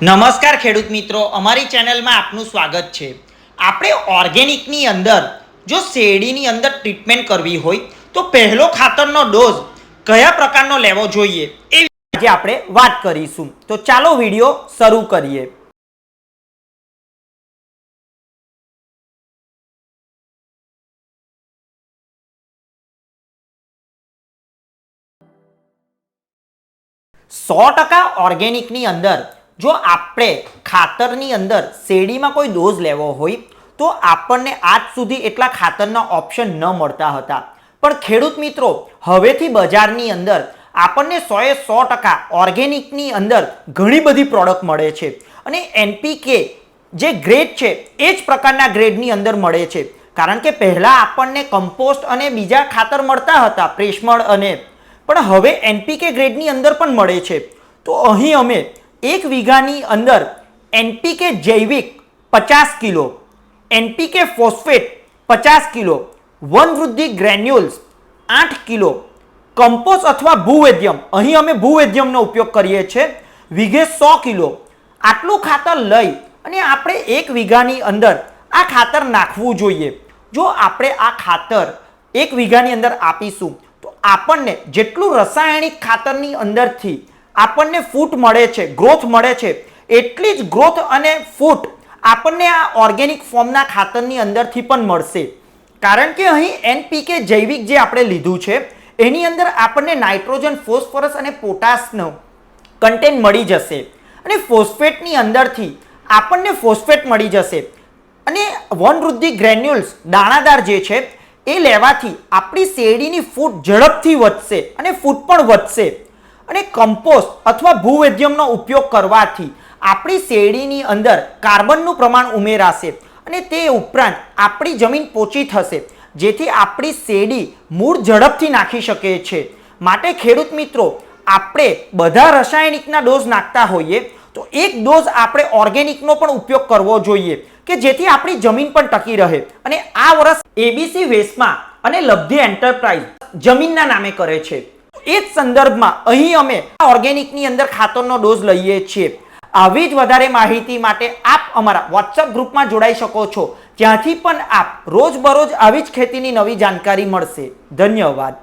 નમસ્કાર ખેડૂત મિત્રો, અમારી ચેનલમાં આપનું સ્વાગત છે. આપણે ઓર્ગેનિકની અંદર, જો શેરડીની અંદર ટ્રીટમેન્ટ કરવી હોય, તો પહેલો ખાતરનો ડોઝ કયા પ્રકારનો લેવો જોઈએ એ આજે આપણે વાત કરીશું. તો ચાલો વીડિયો શરૂ કરીએ. સો ટકા ઓર્ગેનિકની અંદર જો આપણે ખાતરની અંદર શેરડીમાં કોઈ ડોઝ લેવો હોય, તો આપણને આજ સુધી એટલા ખાતરના ઓપ્શન ન મળતા હતા. પણ ખેડૂત મિત્રો, હવેથી બજારની અંદર આપણને સોએ સો ટકા ઓર્ગેનિકની અંદર ઘણી બધી પ્રોડક્ટ મળે છે. અને એનપીકે જે ગ્રેડ છે, એ જ પ્રકારના ગ્રેડની અંદર મળે છે. કારણ કે પહેલાં આપણને કમ્પોસ્ટ અને બીજા ખાતર મળતા હતા પ્રેશમળ અને. પણ હવે એનપીકે ગ્રેડની અંદર પણ મળે છે. તો અહીં અમે એક વીઘાની અંદર એનપીકે જૈવિક પચાસ કિલો એનપીકે ફોસ્ફેટ પચાસ કિલો વનવૃદ્ધિ ગ્રેન્યુલ્સ આઠ કિલો, કમ્પોસ્ટ અથવા ભૂવેદ્યમ. અહીં અમે ભૂવેદ્યમનો ઉપયોગ કરીએ છીએ. વીઘે સો કિલો. આટલું ખાતર લઈ અને આપણે એક વીઘાની અંદર આ ખાતર નાખવું જોઈએ. જો આપણે આ ખાતર એક વીઘાની અંદર આપીશું, તો આપણને જેટલું રાસાયણિક ખાતરની અંદરથી આપણને ફૂટ મળે છે, ગ્રોથ મળે છે. એટલી જ ગ્રોથ અને ફૂટ આપણને આ ઓર્ગેનિક ફોર્મના ખાતરની અંદરથી પણ મળશે. કારણ કે અહીં એનપીકે જૈવિક જે આપણે લીધું છે, એની અંદર આપણને નાઇટ્રોજન, ફોસ્ફરસ અને પોટાશનો કન્ટેન્ટ મળી જશે. અને ફોસ્ફેટની અંદરથી આપણને ફોસ્ફેટ મળી જશે. અને વનવૃદ્ધિ ગ્રેન્યુલ્સ, દાણાદાર જે છે, એ લેવાથી આપણી શેરડીની ફૂટ ઝડપથી વધશે અને ફૂટ પણ વધશે. અને કમ્પોસ્ટ અથવા ભૂવૈદ્યમનો ઉપયોગ કરવાથી આપણી શેરડીની અંદર કાર્બનનું પ્રમાણ ઉમેરાશે અને તે ઉપરાંત આપણી જમીન પોચી થશે, જેથી આપણી શેરડી મૂળ ઝડપથી નાખી શકે છે. માટે ખેડૂત મિત્રો, આપણે બધા રાસાયણિકના ડોઝ નાખતા હોઈએ, તો એક ડોઝ આપણે ઓર્ગેનિકનો પણ ઉપયોગ કરવો જોઈએ, કે જેથી આપણી જમીન પણ ટકી રહે અને આ વર્ષ એબીસી વેસ્ટમાં અને લબ્ધિ એન્ટરપ્રાઇઝ જમીનના નામે કરે છે. એ જ સંદર્ભમાં અહીં અમે ઓર્ગેનિકની અંદર ખાતરનો ડોઝ લઈએ છીએ. આવી જ વધારે માહિતી માટે આપ અમારા વોટ્સઅપ ગ્રુપમાં જોડાઈ શકો છો. ત્યાંથી પણ આપ રોજબરોજ આવી જ ખેતીની નવી જાણકારી મળશે. ધન્યવાદ.